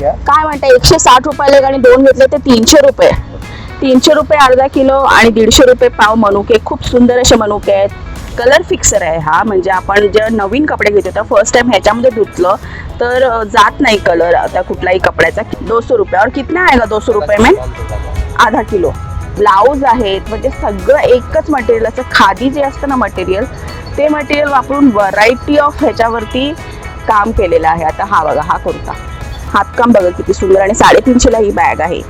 काय म्हणता एकशे साठ रुपयाला एक आणि दोन घेतले ते तीनशे रुपये. तीनशे रुपये अर्धा किलो आणि दीडशे रुपये पाव मनुके. खूप सुंदर असे मनुके आहेत. कलर फिक्सर आहे हा म्हणजे आपण जे नवीन कपडे घेतो तर फर्स्ट टाइम ह्याच्यामध्ये धुतलं तर जात नाही कलर आता कुठलाही कपड्याचा. दोनशे रुपये. और कितना आहे का दोनशे रुपये में? आधा किलो. ब्लाऊज आहेत म्हणजे सगळं एकच मटेरियल असं खादी जे असतं ना मटेरियल ते मटेरियल वापरून व्हरायटी ऑफ ह्याच्यावरती काम केलेलं आहे. आता हा बघा हा कुर्ता. हातकाम बघा किती सुंदर आणि साडेतीनशेला ही बॅग आहे.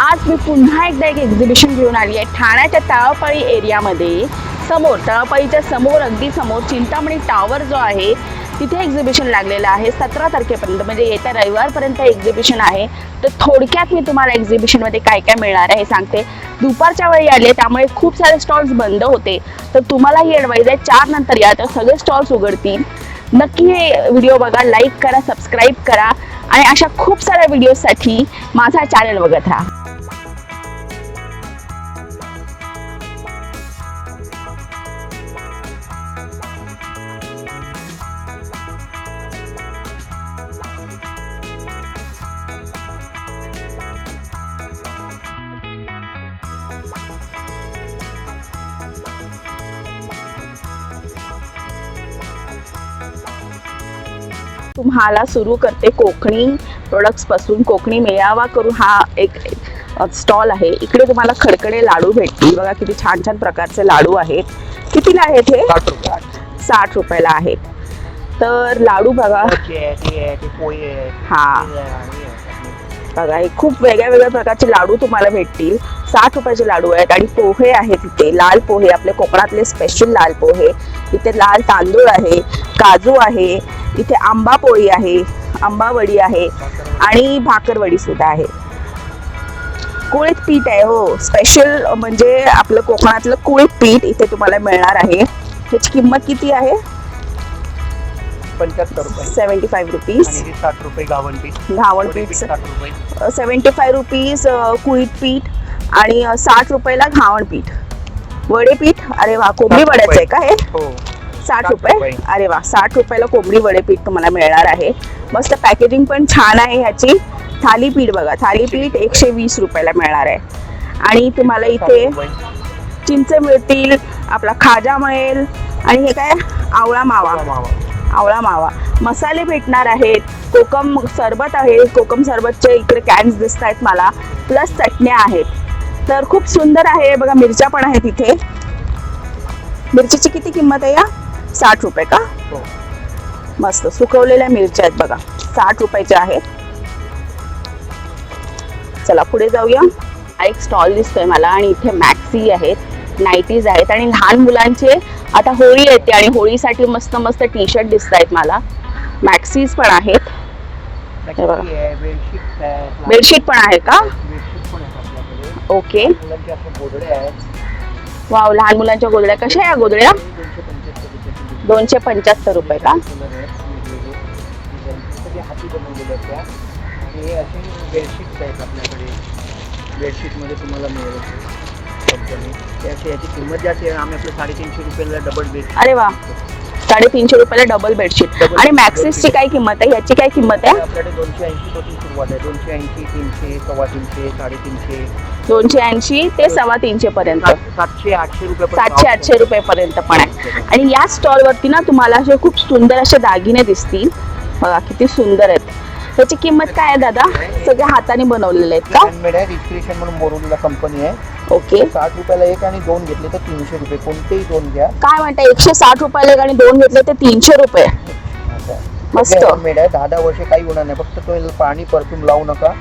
आज मी पुन्हा एकदा एक एक्झिबिशन घेऊन आली आहे. ठाण्याच्या तळापळी एरियामध्ये समोर तळापळीच्या समोर अगदी समोर चिंतामणी टॉवर जो आहे तिथे एक्झिबिशन लागलेलं आहे. सतरा तारखेपर्यंत म्हणजे येत्या रविवारपर्यंत एक्झिबिशन आहे. तर थोडक्यात मी तुम्हाला एक्झिबिशनमध्ये काय काय मिळणार आहे हे सांगते. दुपारच्या वेळी आले त्यामुळे खूप सारे स्टॉल्स बंद होते. तर तुम्हाला ही ॲडवाईज आहे चार नंतर या तर सगळे स्टॉल्स उघडतील. नक्की हे व्हिडिओ बघा लाईक करा सबस्क्राईब करा. आणि अशा खूप साऱ्या व्हिडिओसाठी माझा चॅनल बघत राहा. तुम्हाला सुरू करते कोकणी प्रोडक्ट्सपासून. कोकणी मेळावा करून हा एक स्टॉल आहे. इकडे तुम्हाला खडखडे लाडू भेटतील. बघा किती छान छान प्रकारचे लाडू आहेत. कितीला आहेत हे? साठ रुपये साठ रुपयाला आहेत. तर लाडू बघा. हा ते आहे, आणि आहे. बघा हे खूप वेगळ्या वेगळ्या प्रकारचे लाडू तुम्हाला भेटतील. साठ रुपयाचे लाडू आहेत आणि पोहे आहेत इथे. लाल पोहे आपले कोकणातले स्पेशल लाल पोहे. इथे लाल तांदूळ आहे काजू आहे इथे आंबा पोळी आहे आंबावडी आहे आणि भाकरवडी सुद्धा आहे. कुळीत पीठ आहे हो. स्पेशल म्हणजे आपलं कोकणातलं कुळीत पीठ इथे तुम्हाला मिळणार आहे. ह्याची किंमत किती आहे? पंच्याहत्तर रुपये. सेवन्टी फाईव्ह रुपीज साठ रुपये गावण पीठ घावण पीठ फाय रुपीज कुळीत पीठ आणि साठ रुपयाला घावण पीठ. वडे पीठ? अरे वा कोंबडी वड्याचं आहे का हे? हो. साठ रुपये. अरे वा साठ रुपयाला कोंबडी वडे पीठ तुम्हाला मिळणार आहे. मस्त पॅकेजिंग पण छान आहे ह्याची. थालीपीठ बघा थालीपीठ एकशे वीस रुपयाला मिळणार आहे. आणि तुम्हाला इथे. चिंच मिळतील आपला खाजा मिळेल आणि हे काय? आवळा मावा. मावा. आवळा मावा. मसाले भेटणार आहेत. कोकम सरबत आहे. कोकम सरबतचे इकडे कॅन्स दिसत आहेत मला. प्लस चटण्या आहेत. तर खूप सुंदर आहे. बघा मिरच्या पण आहेत इथे. मिरचीची किती किंमत आहे या? साठ रुपये का? हो. मस्त. सुकवलेल्या मिरच्या आहेत बघा. साठ रुपयाच्या आहेत. चला पुढे जाऊया. हा एक स्टॉल दिसतोय मला आणि इथे मॅक्सी आहेत. नाईटीज आहेत आणि लहान मुलांचे आता होळी येते आणि होळीसाठी मस्त मस्त टी शर्ट दिसत आहेत. मला मॅक्सीज पण आहेत बेडशीट पण आहे का? ओके वाव लहान मुलांच्या गोदड्या कशा आहे या गोदड्या दोनशे पंच्याहत्तर रुपये का हे असे बेडशीट्स आहेत आपल्याकडे बेडशीटमध्ये तुम्हाला मिळेल त्याची याची किंमत जास्त आहे आम्ही आपलं साडेतीनशे रुपयाला. डबल बेड अरे वा. साडेतीनशे रुपयाला डबल बेडशीट आणि. मॅक्सिसची काय किंमत आहे? याची काय किंमत आहे? आपल्याकडे दोनशे ऐंशी पासून सुरुवात आहे. दोनशे ऐंशी तीनशे सव्वा तीनशे साडेतीनशे. दोनशे ऐंशी ते सव्वा तीनशे पर्यंत. सातशे आठशे रुपये सातशे आठशे रुपये पर्यंत पण आहे. आणि या स्टॉल वरती ना तुम्हाला असे खूप सुंदर असे दागिने दिसतील. बघा किती सुंदर आहेत. त्याची किंमत काय आहे दादा? सगळे हाताने बनवलेले आहेत का? हँडमेड आहे रिक्रिएशन म्हणून बोरवलेला कंपनी आहे. ओके. साठ रुपयाला एक आणि दोन घेतले तर तीनशे रुपये. कोणतेही दोन घ्या. काय म्हणता एकशे साठ रुपयाला एक आणि दोन घेतले ते तीनशे रुपये. मस्त. हँडमेड आहे. दहा दहा वर्ष काही होणार नाही. फक्त तुम्ही पाणी परफ्यूम लावू नका.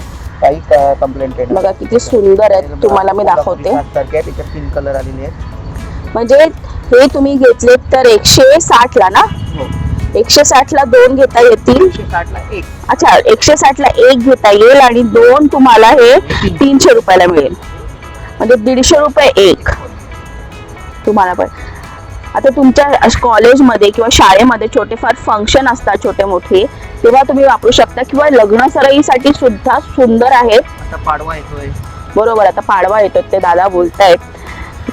काही कंप्लेंट येणार बघा किती सुंदर आहेत. तुम्हाला मी दाखवते. त्याच्यात तीन कलर आलेले आहेत. म्हणजे हे तुम्ही घेतलेत तर एकशे साठ ला ना? हो. एकशे साठ ला दोन घेता येतील. अच्छा एकशे साठ ला एक घेता येईल आणि दोन तुम्हाला हे तीनशे रुपयाला मिळेल. म्हणजे दीडशे रुपये एक. तुम्हाला पण. आता तुमच्या कॉलेजमध्ये किंवा शाळेमध्ये छोटे फार फंक्शन असतात छोटे मोठे. तेव्हा तुम्ही वापरू शकता किंवा लग्न सराईसाठी सुद्धा सुंदर आहेत आता पाडवा येतोय. बरोबर आता पाडवा येतोय ते दादा बोलतायत.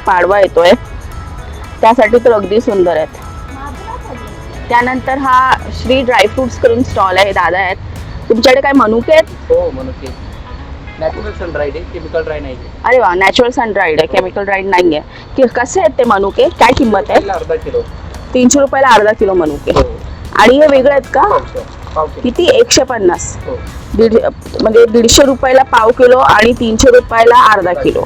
पाडवा येतोय. त्यासाठी तर अगदी सुंदर आहेत. त्यानंतर हा श्री ड्रायफ्रुट्स करून स्टॉल आहे दादा आहेत. तुमच्याकडे काय मनुके आहेत? हो म्हणून ते नॅचरल आहे केमिकल ड्राय नाही आहे अरे वा नॅचरल सन ड्राईड आहे केमिकल ड्राईड नाही आहे की कसे आहेत ते मनुके? काय किंमत आहे? त्याला अर्धा किलो. तीनशे रुपयाला अर्धा किलो मनुके. हो. आणि हे वेगळे आहेत का? पाव किलो किती? एकशे पन्नास. हो. दीड म्हणजे दीडशे रुपयाला पाव किलो आणि तीनशे रुपयाला अर्धा किलो.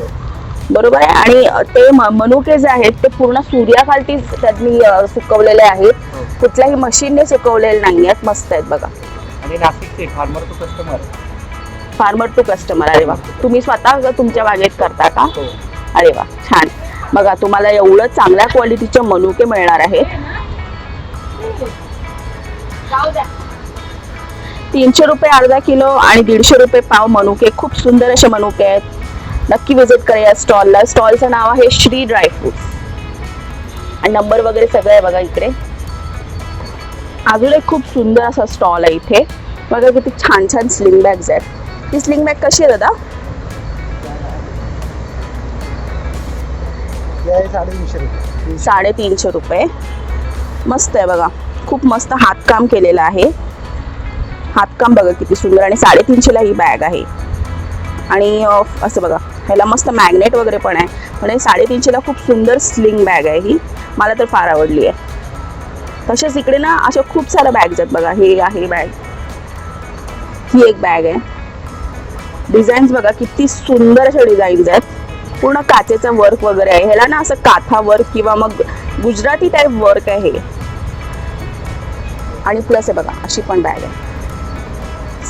बरोबर आहे? आणि ते मनुके जे आहेत ते पूर्ण सूर्याखालती त्यांनी सुकवलेले आहेत. हो. कुठल्याही मशीनने सुकवलेले नाही आहेत. मस्त आहेत बघा. आणि नाशिकचे farmer to customer. Farmer to customer. अरे वा. तुम्ही स्वतः तुमच्या बागेत करता का? हो. अरे वा. छान. बघा तुम्हाला एवढं चांगल्या क्वालिटीचे मनुके मिळणार आहेत. तीनशे रुपये अर्धा किलो आणि दीडशे रुपये पाव मनुके. खूप सुंदर असे मनुके आहेत. नक्की विजिट करा या स्टॉलला स्टॉलचं नाव आहे श्री ड्रायफ्रुट्स आणि नंबर वगैरे सगळं आहे बघा इकडे. अजून एक खूप सुंदर असा स्टॉल आहे इथे. बघा किती छान छान स्लिंग बॅग्स आहेत. ती स्लिंग बॅग कशी आहे दादा? साडेतीनशे रुपये. साडेतीनशे रुपये. मस्त आहे बघा. खूप मस्त हातकाम केलेलं आहे. हातकाम बघा किती सुंदर आणि साडेतीनशेला ही बॅग आहे. आणि असं बघा ह्याला मस्त मॅग्नेट वगैरे पण आहे. म्हणजे साडेतीनशेला खूप सुंदर स्लिंग बॅग आहे ही. मला तर फार आवडली आहे. तसेच इकडे ना अशा खूप साऱ्या बॅग्स आहेत बघा. हे आहे बॅग ही एक बॅग आहे. डिझाईन्स बघा किती सुंदर अशा डिझाईन्स आहेत. पूर्ण काचेचं वर्क वगैरे आहे. ह्याला ना असं काथा वर्क किंवा मग गुजराती टाईप वर्क आहे हे. आणि प्लस आहे बघा अशी पण बॅग आहे.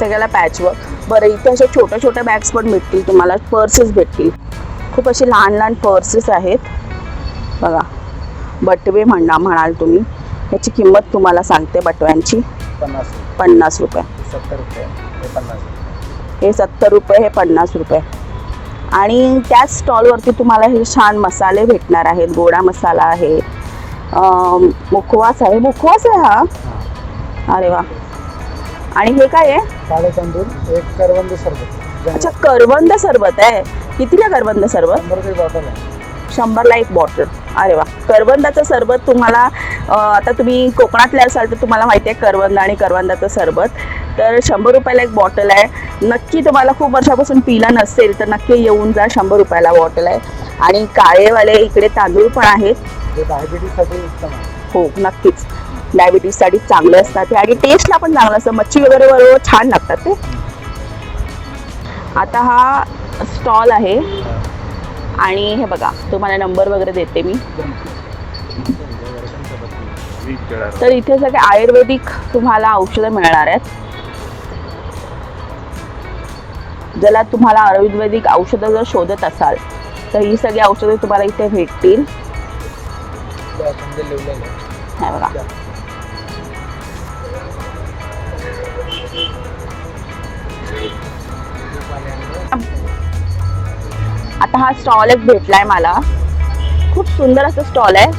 सगळ्याला पॅच वर्क बरं इथे अशा छोट्या छोट्या बॅग्स पण भेटतील तुम्हाला पर्सेस भेटतील. खूप असे लहान लहान पर्सेस आहेत. बघा बटवे म्हणा म्हणाल तुम्ही. याची किंमत तुम्हाला सांगते बटव्यांची. पन्नास पन्नास रुपये. सत्तर रुपये हे पन्नास हे सत्तर रुपये हे पन्नास रुपये. आणि त्याच स्टॉलवरती तुम्हाला हे छान मसाले भेटणार आहेत. गोडा मसाला आहे. मुखवास आहे. मुखवास आहे हा. अरे वा. आणि हे काय आहे? काळे तांदूळ एक करवंद सरबत. अच्छा करवंद सरबत आहे. कितीला करवंद सरबत? शंभर रुपये बॉटल आहे. शंभरला एक बॉटल अरे वा. करवंदाचं सरबत तुम्हाला अं, आता तुम्ही कोकणातले असाल तर तुम्हाला माहिती आहे करवंद आणि करवंदाचं सरबत. तर शंभर रुपयाला एक बॉटल आहे. नक्की तुम्हाला खूप वर्षापासून पिलं नसेल तर नक्की येऊन जा शंभर रुपयाला बॉटल आहे. आणि काळेवाले इकडे तांदूळ पण आहेत. ते डायबिटीजसाठी उत्तम आहे. हो नक्कीच. डायबिटीजसाठी चांगले असतात ते. आणि टेस्टला पण चांगलं असतं. मच्छी वगैरे बरोबर छान लागतात ते. आता हा स्टॉल आहे. आणि हे बघा तुम्हाला नंबर वगैरे देते मी. तर इथे सगळे आयुर्वेदिक तुम्हाला औषधं मिळणार आहेत. ज्याला तुम्हाला आयुर्वेदिक औषधं जर शोधत असाल तर ही सगळी औषधं तुम्हाला इथे भेटतील. हे बघा. आता हा स्टॉल एक भेटलाय मला. खूप सुंदर असं स्टॉल आहे.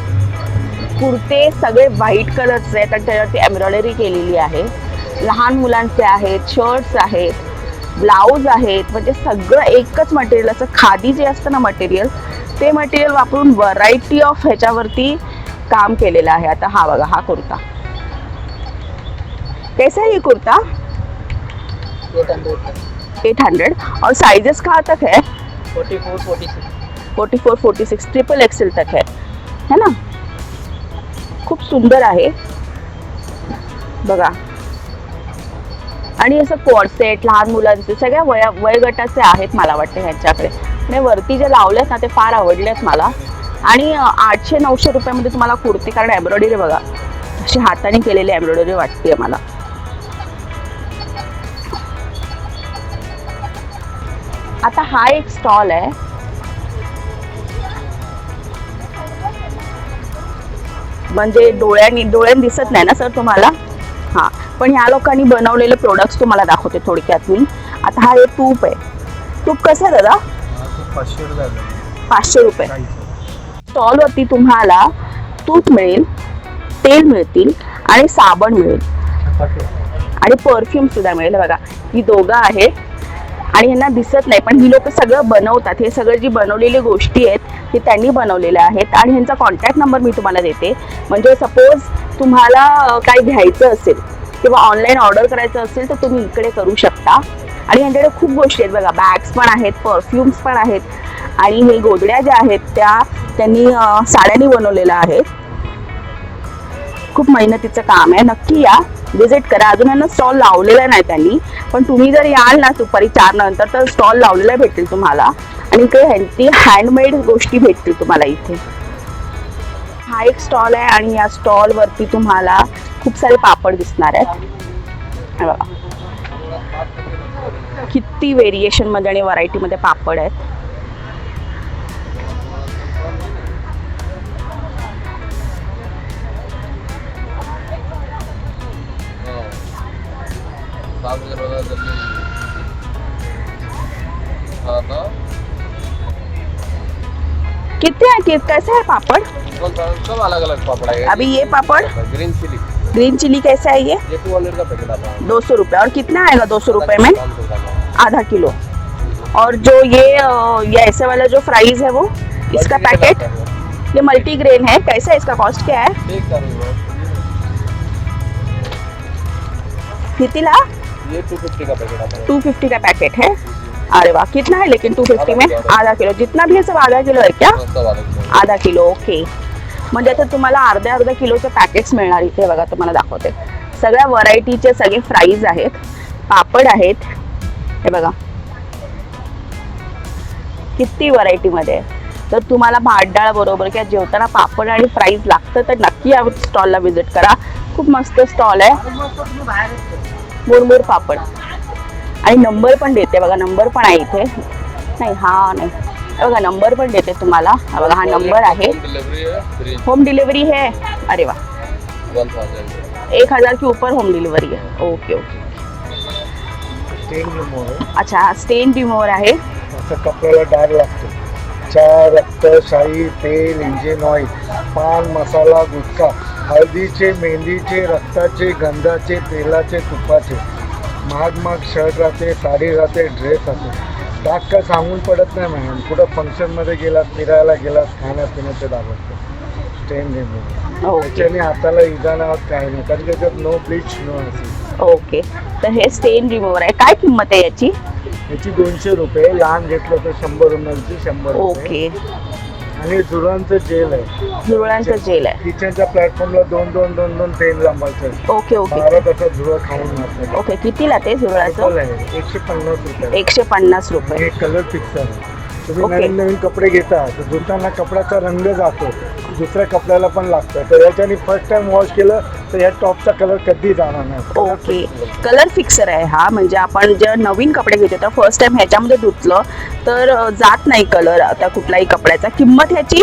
कुर्ते सगळे व्हाईट कलरचे आहेत आणि त्याच्यावरती एम्ब्रॉयडरी केलेली आहे. लहान मुलांचे आहेत शर्ट्स आहेत ब्लाऊज आहेत. म्हणजे सगळं एकच मटेरियल असं खादी जे असतं ना मटेरियल ते मटेरियल वापरून व्हरायटी ऑफ ह्याच्यावरती काम केलेलं आहे. आता हा बघा हा कुर्ता. कैसा है kurta? Eight hundred. Eight hundred. और साइजेस कहाँ तक है forty four forty six. Forty four forty six triple XL तक है। है ना? खूप सुंदर आहे. बघा. आणि असं कॉर्सेट लहान मुलांचे सगळ्या वया वयोगटाचे आहेत मला वाटते ह्यांच्याकडे. आणि वरती जे लावलेत ना ते फार आवडलेत मला. आणि आठशे नऊशे रुपयामध्ये तुम्हाला कुर्ती कारण एम्ब्रॉयडरी बघा. अशी हाताने केलेली एम्ब्रॉयडरी वाटते मला. आता हा एक स्टॉल आहे. म्हणजे डोळ्यांनी डोळ्यांनी दिसत नाही ना सर तुम्हाला? हां. पण ह्या लोकांनी बनवलेले प्रोडक्ट्स तुम्हाला दाखवते थोडक्यात मी. आता हा हे तूप आहे. तूप कसं आहे दादा? पाचशे रुपये पाचशे रुपये. स्टॉलवरती तुम्हाला तूप मिळेल तेल मिळतील आणि साबण मिळेल. आणि परफ्यूम सुद्धा मिळेल. बघा ही दोघं आहेत. आणि यांना दिसत नाही. पण ही लोक सगळं बनवतात. हे सगळं जी बनवलेली गोष्टी आहेत हे त्यांनी बनवलेल्या आहेत. आणि ह्यांचा कॉन्टॅक्ट नंबर मी तुम्हाला देते. म्हणजे सपोज तुम्हाला काही घ्यायचं असेल किंवा ऑनलाईन ऑर्डर करायचं असेल तर तुम्ही इकडे करू शकता. आणि यांच्याकडे खूप गोष्टी आहेत बघा. बॅग्स पण आहेत परफ्युम्स पण आहेत. आणि हे गोदड्या ज्या आहेत त्या त्यांनी साड्यांनी बनवलेल्या आहेत. खूप मेहनतीचं काम आहे. नक्की या. विजिट करा. अजून यांना स्टॉल लावलेला नाही त्यांनी. पण तुम्ही जर याल ना दुपारी चार नंतर तर स्टॉल लावलेला भेटेल तुम्हाला. आणि काही हेल्थी हँडमेड गोष्टी भेटतील तुम्हाला इथे. हा एक स्टॉल आहे आणि या स्टॉल वरती तुम्हाला खूप सारे पापड दिसणार आहेत. बघा. किती व्हेरिएशनमध्ये आणि व्हरायटी मध्ये पापड आहेत. कितने है? कि, कैसे है पापड़? सब अलग अलग पापड़ है अभी ये papad? Green chilli. Green chilli कैसा है ये? ये का पैकेट आता है। दो सौ रुपये। और कितना आएगा दो सौ रुपये में। आधा किलो। और जो ये ये ऐसे वाला जो फ्राइज है वो इसका पैकेट ये मल्टी ग्रेन है। कैसा है? इसका कॉस्ट क्या है? कितीला ये टू फिफ्टी का पैकेट आता है। टू फिफ्टी का पैकेट है। अरे वाह कितना है लेकिन टू फिफ्टी में? आधा किलो. जितना भी है सब आधा किलो है क्या? आधा किलो ओके म्हणजे आता तुम्हाला अर्ध्या अर्ध्या किलोचे पॅकेट्स मिळणार इथे बघा तुम्हाला दाखवते. सगळ्या व्हरायटीचे सगळे फ्राईज आहेत पापड आहेत. हे बघा. किती व्हरायटीमध्ये आहे. तर तुम्हाला भात डाळ बरोबर किंवा जेवताना पापड आणि फ्राईज लागतं तर नक्की या स्टॉलला व्हिजिट करा. खूप मस्त स्टॉल आहे. मुरमुर पापड. आणि नंबर पण देते बघा नंबर पण आहे इथे. नाही हा नाही. बघा नंबर पण देते तुम्हाला. बघा हा नंबर आहे. होम डिलीवरी है फ्री होम डिलीवरी है अरे थाउजेंड एक हजार के ऊपर होम डिलीवरी है ओके ओके आहे अच्छा हा स्टेन रिमूव्हर आहे. असं कपड्याला डाग लागतो. चहा रक्त शाई तेल इंजिन ऑइल पान मसाला गुटखा हळदीचे मेहंदीचे रक्ताचे गंधाचे तेलाचे तुपाचे. महाग महाग शर्ट राहते साडी राहते ड्रेस राहते. डाग काय सांगून पडत नाही मॅडम. कुठं फंक्शनमध्ये गेलात फिरायला गेलात खाण्यापिण्याचे असते स्टेन ओके त्याच्याने हाताला इजा नाही होत काही नाही. कारण त्याच्यात नो ब्लीच नो असेल ओके तर हे स्टेन रिमूव्हर आहे. काय किंमत आहे याची? याची दोनशे रुपये. लहान घेतलं तर शंभर रुपयाची शंभर ओके आणि झुरांचं जेल आहे. झुरळांचं जेल आहे. किचनच्या प्लॅटफॉर्मला दोन दोन दोन दोन पेन लांबायचं. Okay okay. बारा तासात झुरळ खाऊन मारतात ओके कितीला ते आहे. एकशे पन्नास रुपये. एकशे पन्नास रुपये. हे कलर फिक्स आहे तुम्ही ओके. नवीन नवीन कपडे घेता तर धुताना कपड्याचा रंग जातो. दुसऱ्या कपड्याला पण लागतं तर याच्याने फर्स्ट टाइम वॉश केलं तर या टॉपचा कलर कधी जाणार नाही. ओके. कलर फिक्सर आहे हा. म्हणजे आपण जे नवीन कपडे घेतो तर फर्स्ट टाइम ह्याच्यामध्ये धुतलं तर जात नाही कलर आता कुठलाही कपड्याचा. किंमत ह्याची?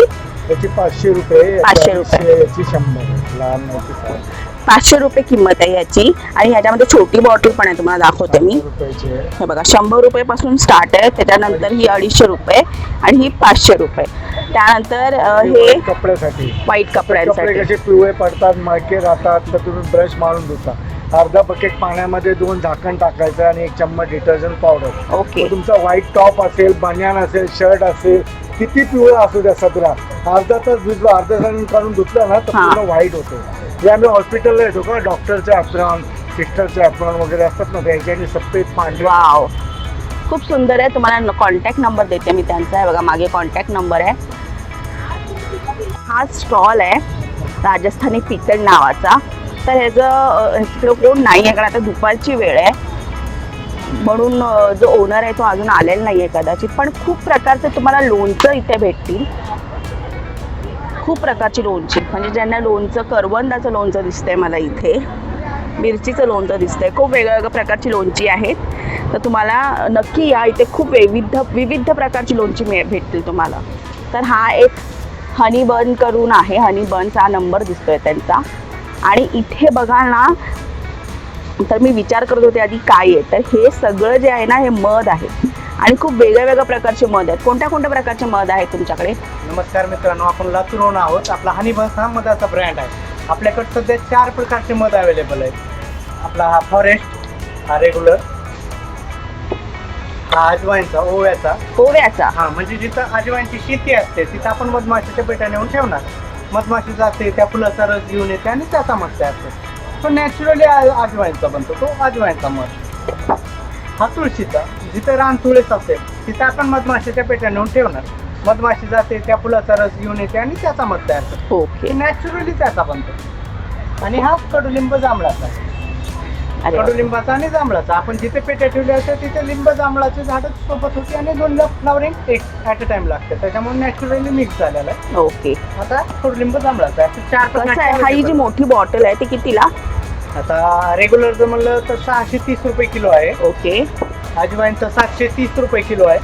याची पाचशे रुपये पाचशे रुपये. याची शंभर. लहान मोठी size. पाचशे रुपये किंमत आहे याची आणि ह्याच्यामध्ये छोटी बॉटल पण आहे तुम्हाला दाखवते मी. शंभर रुपयाची आहे. हे बघा शंभर रुपयेपासून स्टार्ट आहे. त्याच्यानंतर ही अडीचशे रुपये आणि ही पाचशे रुपये. त्यानंतर अ, हे कपड्यासाठी. वाईट कपडे कपड्यांसाठी. कसे पिवळे पडतात मळके राहतात तर तुम्ही ब्रश मारून धुता. अर्धा बकेट पाण्यामध्ये दोन झाकण टाकायचं आणि एक चम्मच डिटर्जंट पावडर ओके मग तुमचा व्हाईट टॉप असेल बनियान असेल शर्ट असेल किती पिवळा असू द्या सदरा अर्धा तास धुतलं अर्धा तास काढून धुतलं ना तर हा. पूर्ण व्हाईट होतो. हे आम्ही हॉस्पिटलला येतो का? डॉक्टरचे अप्रॉन सिस्टरचे अप्रॉन वगैरे असतात ना त्याच्याने सफेद पांढरे. वाव खूप सुंदर आहे. तुम्हाला कॉन्टॅक्ट नंबर देते मी त्यांचा. आहे बघा मागे कॉन्टॅक्ट नंबर आहे. हा स्टॉल आहे राजस्थानी पितळ नावाचा. तर ह्याचं अ, तिकडं कोण नाही आहे कारण आता दुपारची वेळ आहे. म्हणून जो ओनर आहे तो अजून आलेला नाही आहे कदाचित. पण खूप प्रकारचे तुम्हाला लोणचं इथे भेटतील. खूप प्रकारची लोणची. म्हणजे ज्यांना लोणचं करवंदाचं लोणचं दिसतंय मला इथे. मिरचीचं लोणचं दिसतंय. खूप वेगळ्या वेगळ्या प्रकारची लोणची आहेत. तर तुम्हाला नक्की या इथे खूप विविध विविध प्रकारची लोणची मिळ भेटतील तुम्हाला. तर हा एक हनी बन करून आहे हनी बनचा नंबर दिसतोय त्यांचा. आणि इथे बघा ना तर मी विचार करत होते आधी काय आहे. तर हे सगळं जे आहे ना हे मध आहे. आणि खूप वेगळ्या वेगळ्या प्रकारचे मध आहेत. कोणत्या कोणत्या प्रकारचे मध आहेत तुमच्याकडे? नमस्कार मित्रांनो आपण लातूरहून आहोत. आपला हनीबन्स हा मधाचा ब्रँड आहे. आपल्याकडे सध्या चार प्रकारचे मध अवेलेबल आहेत. आपला हा फॉरेस्ट हा रेग्युलर हा अजवाईनचा ओव्याचा. ओव्याचा? हा म्हणजे जिथं अजवाईनची शेती असते तिथं आपण मधमाशीच्या पेट्या नेऊन ठेवणार. मधमाशी जाते त्या फुलाचा रस घेऊन येते आणि त्याचा मध तयार करतो तो नॅचरली अजवाईनचा बनतो तो अजवाईनचा मध. हा तुळशीचा जिथे रान तुळस असेल तिथे आपण मधमाशीच्या पेट्या नेऊन ठेवणार. मधमाशी जाते त्या फुलाचा रस घेऊन येते आणि त्याचा मध तयार करतो. ओके. नॅचरली त्याचा बनतो. आणि हा कडुलिंब जांभळाचा. कडुलिंबाचा आणि जांभळाचा. आपण जिथे पेट्या ठेवल्या असतात तिथे लिंब जांभळाची झाडं सोबत होती आणि दोन फ्लावरिंग एक ऍट अ टाइम लागते. त्याच्यामुळे नॅचरली मिक्स झालेला आहे. ओके आता कडुलिंब जांभळाचा आहे. चार हा ही जी मोठी बॉटल आहे ती कितीला. आता रेग्युलर जर म्हणलं तर सहाशे तीस रुपये किलो आहे. ओके अजवाईनचा सातशे तीस रुपये किलो आहे.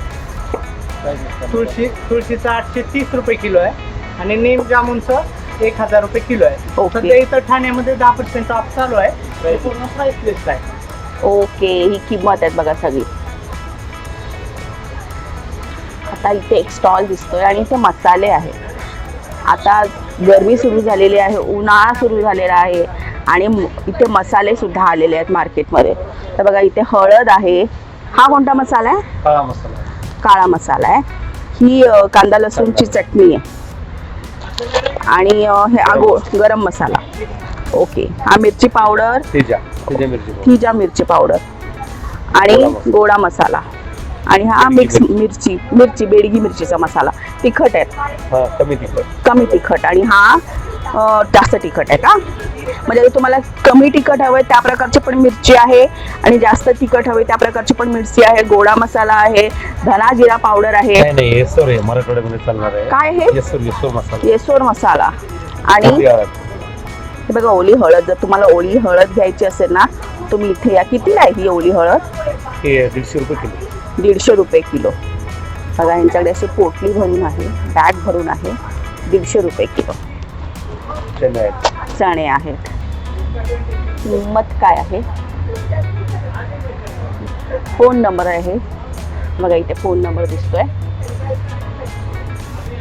तुळशी तुळशीचा आठशे तीस रुपये किलो आहे. आणि नेम जामुनचं एक हजार रुपये किलो आहे. सध्या इथं ठाण्यामध्ये दहा पर्सेंट ऑफ चालू आहे. हे पूर्ण प्राईस लिस्ट आहे. ओके ही किंमत आहे बघा सगळी. आता इथे एक स्टॉल दिसतोय आणि इथे मसाले आहेत. आता गरमी सुरू झालेली आहे उन्हाळा सुरू झालेला आहे आणि इथे मसाले सुद्धा आलेले आहेत मार्केटमध्ये. तर बघा इथे हळद आहे. हा कोणता मसाला आहे? काळा मसाला. आहे. ही कांदा लसूणची चटणी आहे. आणि हे आगो गरम मसाला. ओके. हा मिरची पावडर तेजा तेजा मिरची पावडर. हिजा मिरची पावडर आणि गोडा मसाला. आणि हा मिक्स मिरची मिरची बेडगी मिरचीचा मसाला. तिखट आहे. हा कमी तिखट. कमी तिखट. आणि हा अ, जास्त तिखट आहे का? म्हणजे जर तुम्हाला कमी तिखट हवं त्या प्रकारची पण मिरची आहे. आणि जास्त तिखट हवे त्या प्रकारची पण मिरची आहे. गोडा मसाला आहे. धना जिरा पावडर आहे. नाही नाही येसोर आहे मराठवाड्यामध्ये चालणार आहे. काय हे? येसोर येसोर मसाला. येसोर मसाला. आणि? हे बघा ओली हळद जर तुम्हाला ओली हळद घ्यायची असेल ना तुम्ही इथे या. कितीला आहे ही ओली हळद? दीडशे रुपये किलो. दीडशे रुपये किलो. बघा यांच्याकडे अशी पोटली भरून आहे बॅग भरून आहे दीडशे रुपये किलो. चणे आहेत. किंमत काय आहे? फोन नंबर आहे. बघा इथे फोन नंबर दिसतोय.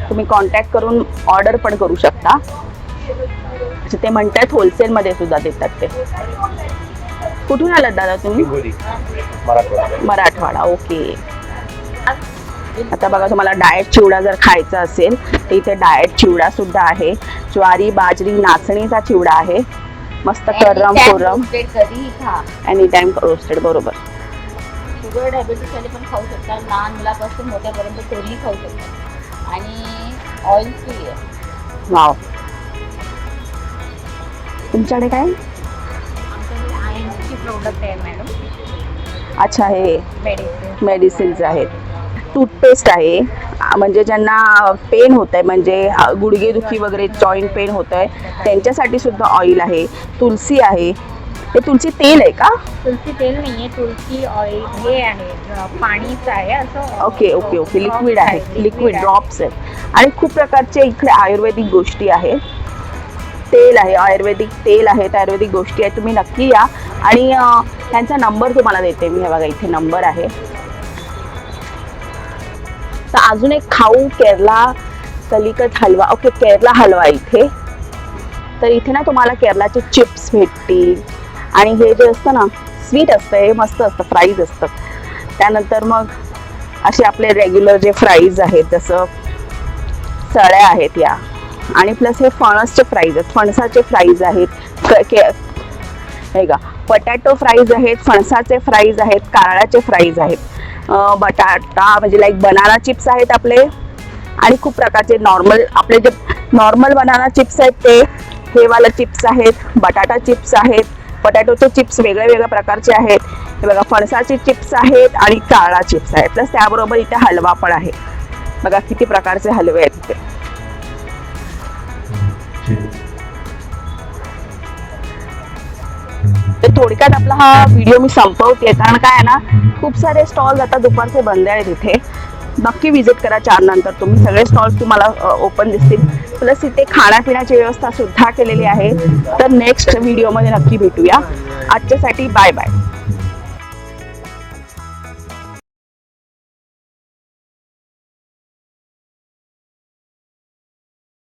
तुम्ही कॉन्टॅक्ट करून ऑर्डर पण करू शकता. अच्छा, ते म्हणतात होलसेलमध्ये सुद्धा देतात ते. कुठून आलात दादा तुम्ही? मराठवाडा. मराठवाडा ओके. आता बघा तुम्हाला डाएट चिवडा जर खायचा असेल तर इथे डाएट चिवडा सुद्धा आहे. ज्वारी बाजरी नाचणीचा चिवडा आहे. मस्त करम कोरम. एनी टाइम रोस्टेड बरोबर. शुगर डायबिटीस वाले पण खाऊ शकतात. लहान मुलापासून मोठ्यापर्यंत कोणीही खाऊ शकतात आणि ऑइल फ्री आहे. वाव तुमच्याकडे काय? आमच्याकडे आयनची प्रोडक्ट आहे मॅडम. अच्छा हे मेडिसिन मेडिसिन्स आहेत. टूथपेस्ट आहे. म्हणजे ज्यांना पेन होत आहे म्हणजे गुडघेदुखी वगैरे जॉईंट पेन होत आहे त्यांच्यासाठी सुद्धा ऑइल आहे. तुलसी आहे. हे तुलसी तेल आहे का? तुलसी तेल नाही आहे तुलसी ऑइल हे आहे. पाणीच आहे असं ओके ओके ओके लिक्विड आहे. लिक्विड ड्रॉप्स आहेत. आणि खूप प्रकारचे इकडे आयुर्वेदिक गोष्टी आहेत. तेल आहे आयुर्वेदिक तेल आहेत आयुर्वेदिक गोष्टी आहेत तुम्ही नक्की या. आणि त्यांचा नंबर तुम्हाला देते मी. हे बघा इथे नंबर आहे. तर अजून एक खाऊ केरला कलिकट हलवा. ओके केरला हलवा इथे. तर इथे ना तुम्हाला केरलाचे चिप्स भेटतील. आणि हे जे असतं ना स्वीट असतं हे मस्त असतं फ्राईज असतं. त्यानंतर मग असे आपले रेग्युलर जे फ्राईज आहेत जसं सळ्या आहेत या. आणि प्लस हे फणसचे फ्राईज आहेत. फणसाचे फ्राईज आहेत. के हे का पटॅटो फ्राईज आहेत फणसाचे फ्राईज आहेत कारळाचे फ्राईज आहेत. बटाटा म्हणजे लाईक बनाना चिप्स आहेत आपले. आणि खूप प्रकारचे नॉर्मल आपले जे नॉर्मल बनाना चिप्स आहेत ते हेवाला चिप्स आहेत बटाटा चिप्स आहेत. पटॅटोचे चिप्स वेगळ्या वेगळ्या प्रकारचे आहेत. हे बघा फणसाचे चिप्स आहेत आणि काळा चिप्स आहेत. प्लस त्याबरोबर इथे हलवा पण आहे. बघा किती प्रकारचे हलवे आहेत इथे. तर थोडक्यात आपला हा व्हिडिओ मी संपवते. कारण काय आहे ना खूप सारे स्टॉल्स आता दुपारचे बंद आहेत इथे. नक्की विजिट करा चार नंतर. तुम्ही सगळे स्टॉल्स तुम्हाला ओपन दिसतील. प्लस इथे खाण्यापिण्याची व्यवस्था सुद्धा केलेली आहे. तर नेक्स्ट व्हिडिओमध्ये नक्की भेटूया. आजच्यासाठी बाय बाय